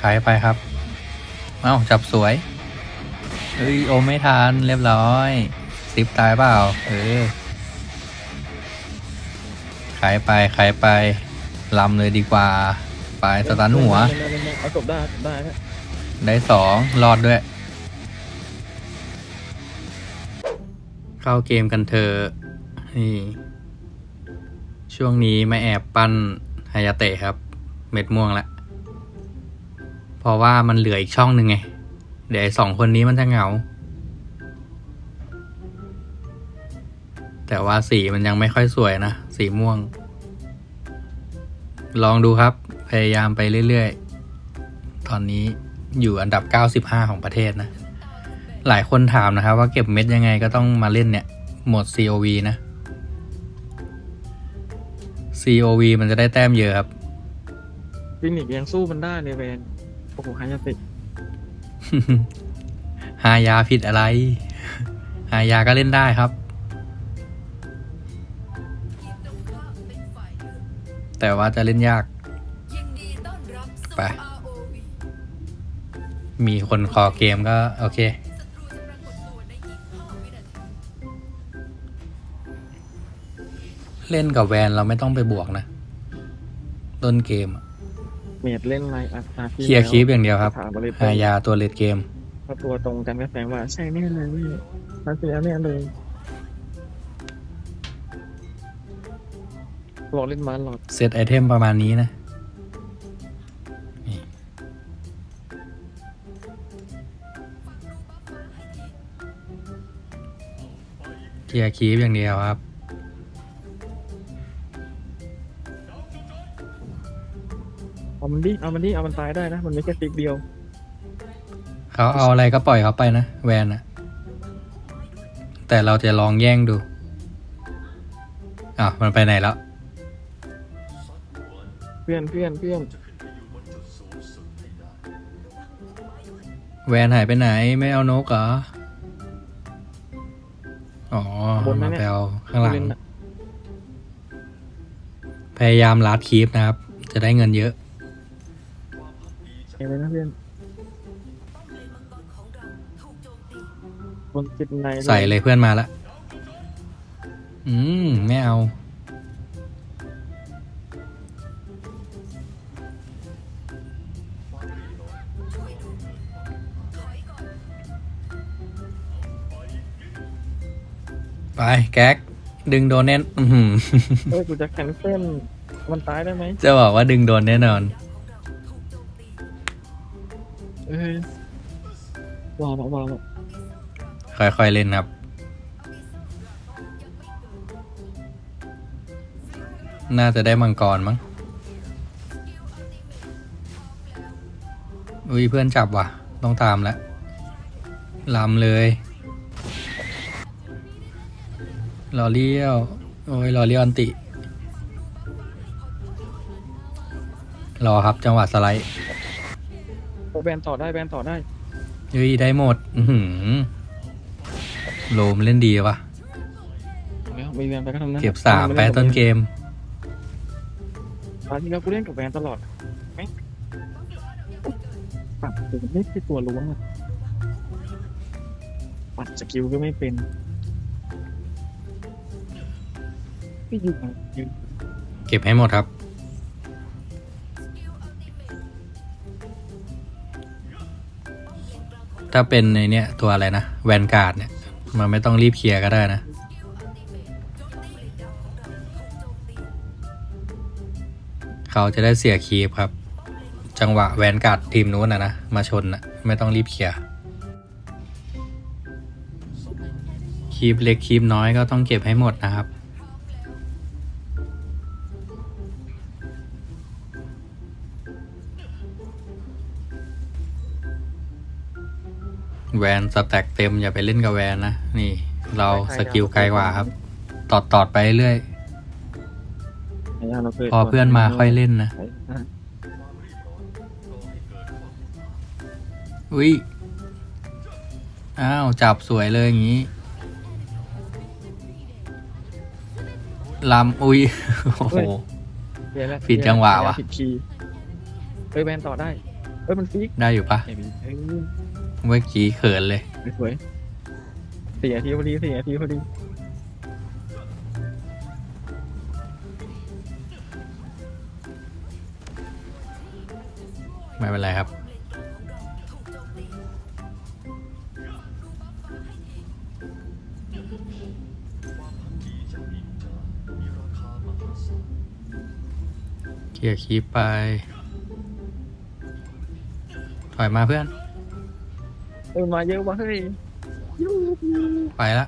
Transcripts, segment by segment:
ขายไปครับ เอ้า จับสวย เอ้ย โอมไม่ทันเรียบร้อยซิปตายเปล่า เออ ขายไป ขายไปลำเลยดีกว่า ไปสตันหัว เอาจบได้ได้ได้สองรอดด้วย เข้าเกมกันเถอะนี่ช่วงนี้ไม่แอบปั้นฮายาเตะครับ เม็ดม่วงละ ราะว่ามันเหลืออีกช่องหนึ่งไง เดี๋ยวสองคนนี้มันจะเหงา แต่ว่าสีมันยังไม่ค่อยสวยนะ สีม่วง ลองดูครับ พยายามไปเรื่อยๆ ตอนนี้อยู่อันดับ 95 ของประเทศนะ หลายคนถามนะครับว่าเก็บเม็ดยังไงก็ต้องมาเล่นเนี่ย หมด COV นะ COV มันจะได้แต้มเยอะครับฟินิกยังสู้มันได้เลยแวน โอ้โหฮายาติหายาผิดอะไร หายาก็เล่นได้ครับ แต่ว่าจะเล่นยาก ไป มีคนคอเกมก็ โอเค เล่นกับแวนเราไม่ต้องไปบวกนะ ต้นเกมอะ เมดเล่นไลน์อัพอาร์เคลียร์คลิปอย่างเดียวครับ ถามมาเลยหายาตัวเลดเกม ถ้าตัวตรงกันก็แสดงว่าใช่แน่เลยพี่มาเสียแน่เลยบอกเล่นมันหรอกเซตไอเทมประมาณนี้นะนี่เคลียร์คีปอย่างเดียวครับ เอามันดิเอามันดิเอามันตายได้นะ มันไม่แค่ฟิกเดียว เขาเอาอะไรก็ปล่อยเขาไปนะ แวนอะแต่เราจะลองแย่งดูอะมันไปไหนแล้ว เพื่อนเพื่อนเพื่อนแวนหายไปไหนไม่เอานกเหรอ อ๋อมาไปเอาข้างหลัง เล่นน่ะพยายามลัดคีปนะครับ จะได้เงินเยอะ เห็นไหมนะเพื่อนบนจิตในใส่เลยเพื่อนมาละ อืม ไม่เอา ไป แก๊ก ดึงโดนแน่น อื้อหือเฮ้ยกูจะแคนเซิลมันตายได้ไหมจะบอกว่าดึงโดนแน่นอน เอ้ยวาวว้าวว้าวค่อยๆเล่นครับ น่าจะได้มังกรมั้ง อุ้ยเพื่อนจับว่ะ ต้องตามแล้วลำเลยรอเลี้ยว โอ้ยรอเลี้ยวอันติ รอครับจังหวะสไลด์ แบนต่อได้แบนต่อได้ เฮ้ยได้หมด อือหือโลมเล่นดีวะแล้วมีแบนไปก็ทำนั้นเก็บสามไปต้นเกมตอนที่แล้วกูเล่นกับแบนตลอดไหมปัดถึงไม่ใช่ตัวล้วงอะปัดสกิลก็ไม่เป็นไม่อยู่ไหนยืนเก็บให้หมดครับ ถ้าเป็นในเนี้ยตัวอะไรนะแวนการ์ดเนี่ย มันไม่ต้องรีบเคลียร์ก็ได้นะ เขาจะได้เสียคีปครับ จังหวะแวนการ์ดทีมนู้นนะนะ มาชนนะไม่ต้องรีบเคลียร์คีปเล็กคีปน้อยก็ต้องเก็บให้หมดนะครับ แวนสแต็กเต็มอย่าไปเล่นกับแวนนะ นี่ เราสกิลไกลกว่าครับ ตอดตอดๆไปเรื่อยไหนอะเราคยพอเพื่อนมาค่อยเล่นนะอะอุ้ย อ้าว จับสวยเลยอย่างนี้ลำอุ้ย โอ้โหเดี๋ยวละผิดจังหวะว่ะผิดคีย์ฮ้ยแวนต่อได้ เฮ้ย มันฟิก ได้อยู่ปะไอ้บี เฮ้ยเมื่อกี้เขินเลยสวยสี่นาทีพอดีสี่นาทีพอดีไม่เป็นไรครับถูกโจมตีดูบัฟฟ้าให้ทีเคลียร์คีปไป ถอยมาเพื่อนเออมาเยอะวะเฮ้ยไปละ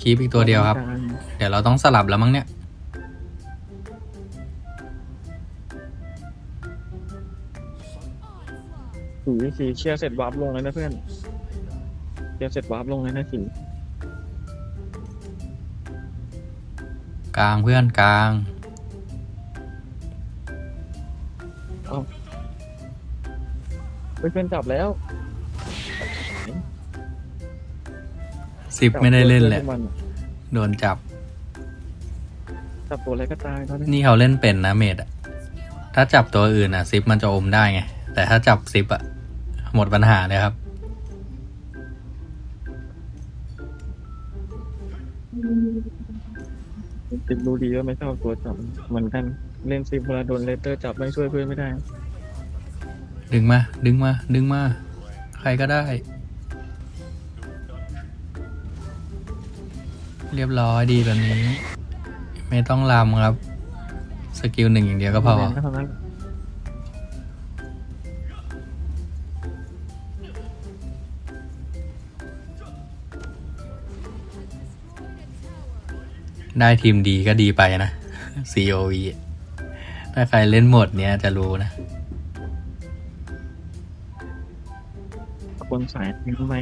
คีปอีกตัวเดียวครับ เดี๋ยวเราต้องสลับแล้วมั้งเนี่ย สีสีเชียร์เสร็จวาร์ปลงเลยนะเพื่อนเชียร์เสร็จวาร์ปลงเลยนะสีกลางเพื่อนกลาง เฮ้ยเพื่อนจับแล้วสิบไม่ได้เล่นแหละจับตัวมันโดนจับ จับตัวอะไรก็ตายตอนนี้นี่เขาเล่นเป็นนะเมดอะถ้าจับตัวอื่นอะซิปมันจะอมได้ไง แต่ถ้าจับซิปอะหมดปัญหาเลยครับ ติดดูดีว่าไม่ชอบตัวจับเหมือนกันเล่นซิเวลาโดนเลเตอร์จับไม่ช่วยเพื่อนไม่ได้ ดึงมา ดึงมา ดึงมา ใครก็ได้ เรียบร้อยดีแบบนี้ ไม่ต้องลำครับ สกิลหนึ่งอย่างเดียวก็พอแมนก็เท่านั้นได้ทีมดีก็ดีไปนะ COV ถ้าใครเล่นหมดเนี้ยจะรู้นะ คนสายทิ้งไหม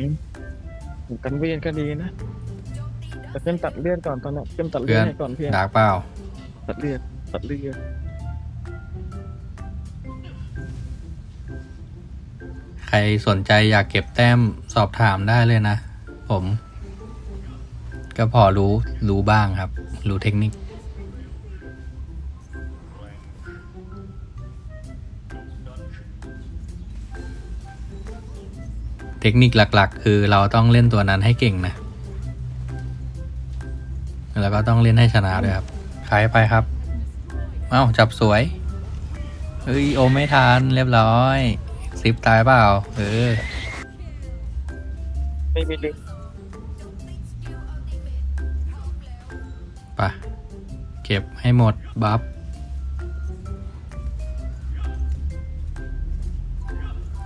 กันเวียนก็ดีนะโจมตีได้แต่เพื่อนตัดเลือดก่อนตอนนั้นเพื่อนตัดเลือดให้ก่อนเพื่อนดาร์กเปล่า ตัดเลือดตัดเลือดใครสนใจอยากเก็บแต้มสอบถามได้เลยนะ ผม ก็พอรู้รู้บ้างครับ รู้เทคนิค เทคนิคหลัก ๆ คือเราต้องเล่นตัวนั้นให้เก่งนะ แล้วก็ต้องเล่นให้ชนะด้วยครับขายไปครับ เอ้า จับสวยเฮ้ย โอมไม่ทันเรียบร้อยซิปตายเปล่า เออ ไม่มีดึงไปะเก็บให้หมด บัฟ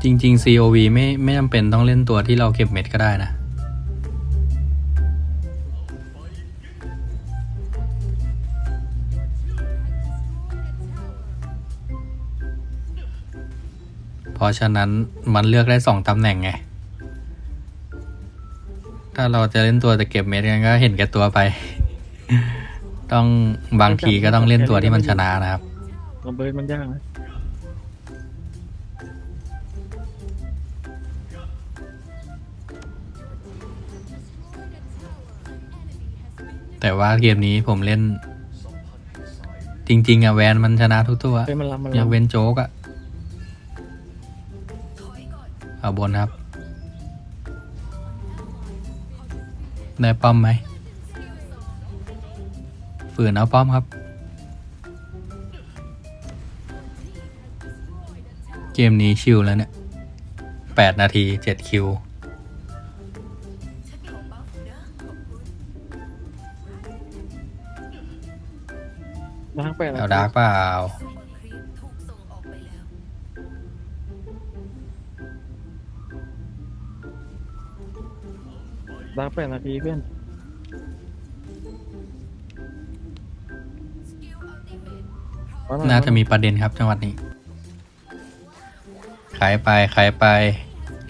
จริง ๆ COV ไม่ไม่จำเป็นต้องเล่นตัวที่เราเก็บเม็ดก็ได้นะ เพราะฉะนั้นมันเลือกได้สองตำแหน่งไง ถ้าเราจะเล่นตัวแต่เก็บเม็ดกันก็เห็นแก่ตัวไป ต้องบางทีก็ต้องเล่นตัวที่มันชนะนะครับ ระเบิดมันยากนะ แต่ว่าเกมนี้ผมเล่น จริง ๆอะแวนมันชนะทุกตัวเฮ้ยมันลำมันอยากลำเว้นโจ๊กอะถอยก่อนเอาบนครับ ได้ป้อมไหมฝืนเอาป้อมครับ เกมนี้ชิลแล้วเนี่ยแปดนาทีเจ็ดคิว ล้างแปดเอาดาร์กเปล่าซูเปอร์ครีปถูกส่งออกไปแล้วล้างแปดนาทีเพื่อนสกิลอัลติเมทเอหอยน่าจะมีประเด็นครับจังหวัดนี้ ขายไปขายไป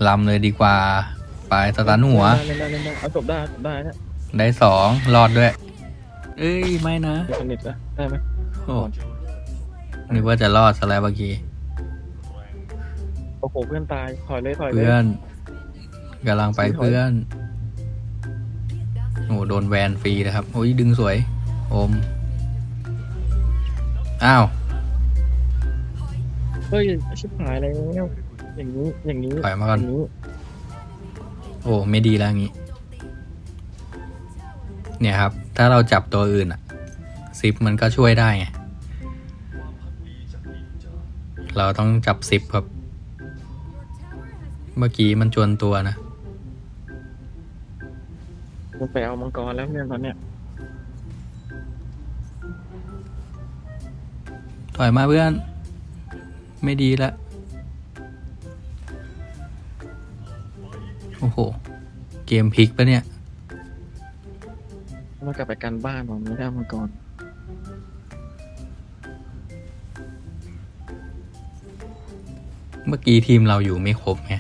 ลำเลยดีกว่า ไปสตาร์ทหัว เล่นได้เล่นได้เอาจบได้จบได้เนี่ยได้สองรอดด้วย เอ้ย ไม่นะมีสนิทนะได้ไหม โอ้นึกว่าจะรอดซะแล้วเมื่อกี้ โอ้โหเพื่อนตาย ถอยเลยถอยเลยเพื่อนกำลังไปเพื่อนเรียกดาร์คโอ้โดนแวนฟรีนะครับ โอ้ยดึงสวย โอม อ้าวเฮ้ยชิบหายแล้วอย่างนี้ อย่างนี้ถอยมาก่อนอย่างนี้โอ้ไม่ดีแล้วงี้ เนี่ยครับ ถ้าเราจับตัวอื่นอะซิปมันก็ช่วยได้ไง เราต้องจับซิปครับ เมื่อกี้มันจวนตัวนะมันไปเอามังกรแล้วเนี่ยตอนเนี้ยถอยมาเพื่อน ไม่ดีละ โอ้โห เกมพลิกปะเนี่ยมันกลับไปกันบ้านผมไม่ได้เอามังกร เมื่อกี้ทีมเราอยู่ไม่ครบไง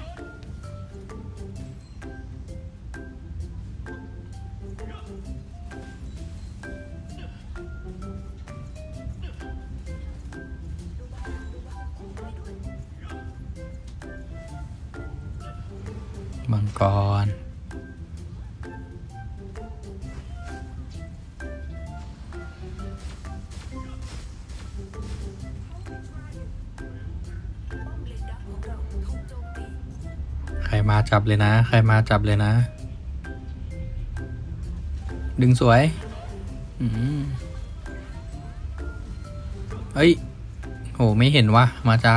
ใครมาจับเลยนะ ใครมาจับเลยนะ ดึงสวยอืมเฮ้ย โห ไม่เห็นวะ มาจา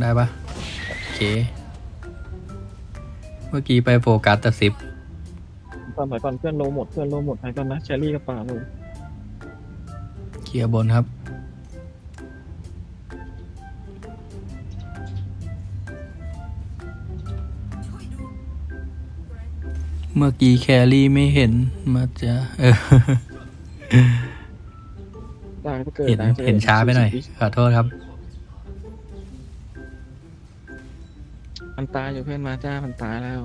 ได้ปะโอเค เมื่อกี้ไปโฟกัสแต่สิบตอนไหนก่อนเพื่อนโลหมด เพื่อนโลหมดไปก่อนนะแชรี่กับป่าเลยเคลียร์บนครับ เมื่อกี้แครี่ไม่เห็นมาจาเออได้ถ้าเกิดเห็นได้จะเห็นช้าไปหน่อยขอโทษครับ มันตายอยู่เพื่อนมาจ้ามันตายแล้ว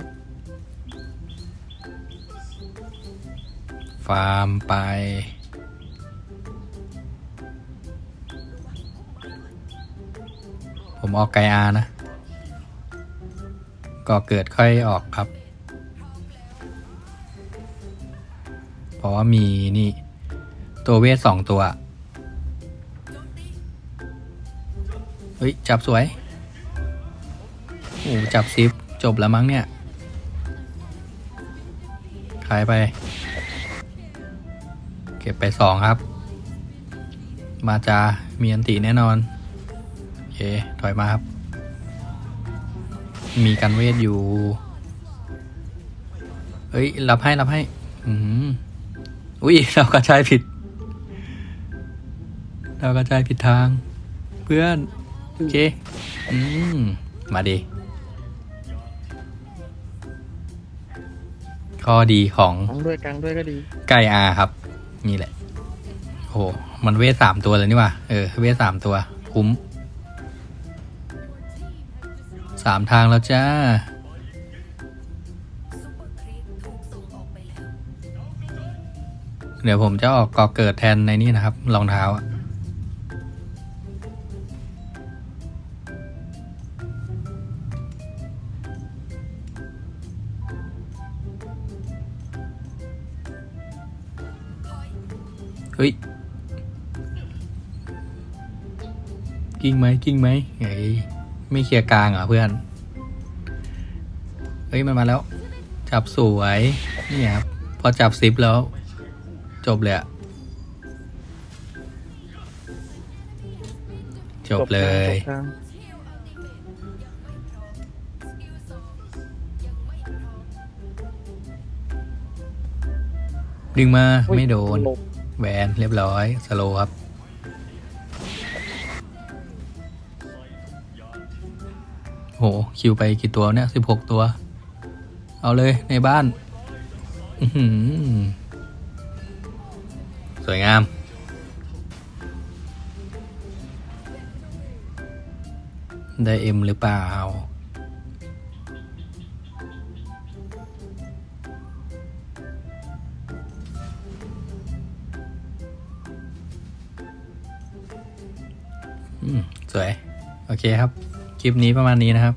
ฟาร์มไป ผมออกไกอานะก็เกิดค่อยออกครับ ราะว่ามีนี่ ตัวเวทสองตัว เฮ้ย จับสวย โอ้จับซิป จบแล้วมั้งเนี่ย ขายไป เก็บไปสองครับ มาจา มีอันตีแน่นอนโอเคถอยมาครับ มีกันเวทอยู่เอ้ย รับให้ รับให้ อืม อุ้ยเรากระจายผิด เรากระจายผิดทาง เพื่อนโอเคอืมมาดีข้อดีของกลางด้วยกลางด้วยก็ดี ไก่อาครับ นี่แหละ โอ้โหมันเวทสามตัวเลยนี่หว่าเออ เวทสามตัว คุ้มสามทางแล้วจ้า เดี๋ยวผมจะออกก่อเกิดแทนในนี่นะครับรองเท้าอะเฮ้ย กิ้งไหมกิ้งไหมเฮ้ไม่เคลียร์กลางเหรอเพื่อน เฮ้ย มันมาแล้ว จับสวย นี่ครับ พอจับซิปแล้ว จบเลยอะจบเลย จบกลางชิลอัลติเมตยังไม่พร้อมสกิลสองยังไม่พร้อมดึงมาอุ๊ยไม่โดนหลบแหวนเรียบร้อย สโลว์ครับโหคิวไปกี่ตัวเนี่ยสิบหกตัว เอาเลยในบ้าน อื้อหือส วยงาม ได้เอ็มหรือเปล่า อืม สวย โอเคครับ คลิปนี้ประมาณนี้นะครับ